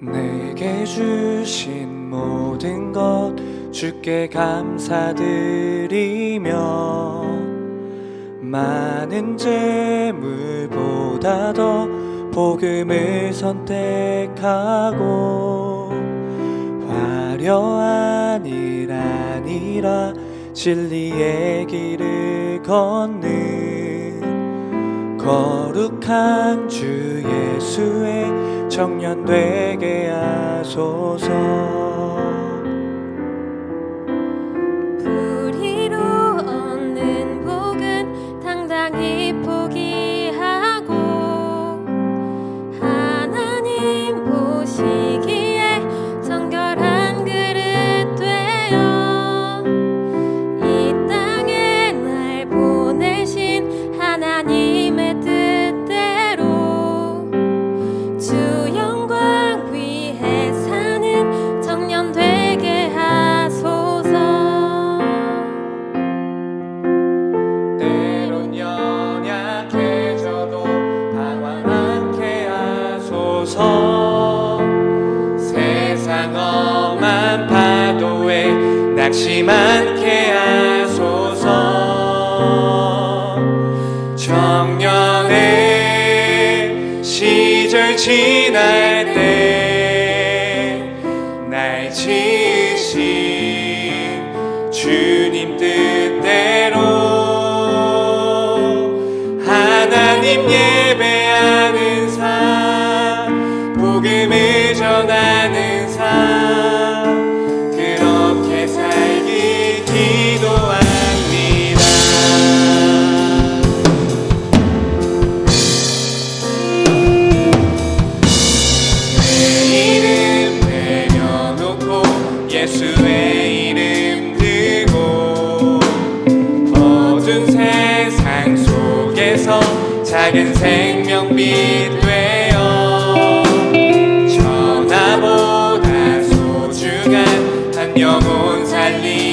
내게 주신 모든 것 주께 감사드리며 많은 재물보다 더 복음을 선택하고 화려한 일 아니라 진리의 길을 걷는 거룩한 주 예수의 청년 되게 하소서 광엄한 파도에 낙심한게 하소서. 청년의 시절 지날 때 날 지으신 주님 뜻대로 하나님 예 예수의 이름 들고 어두운 세상 속에서 작은 생명빛 되어 전화보다 소중한 한 영혼 살리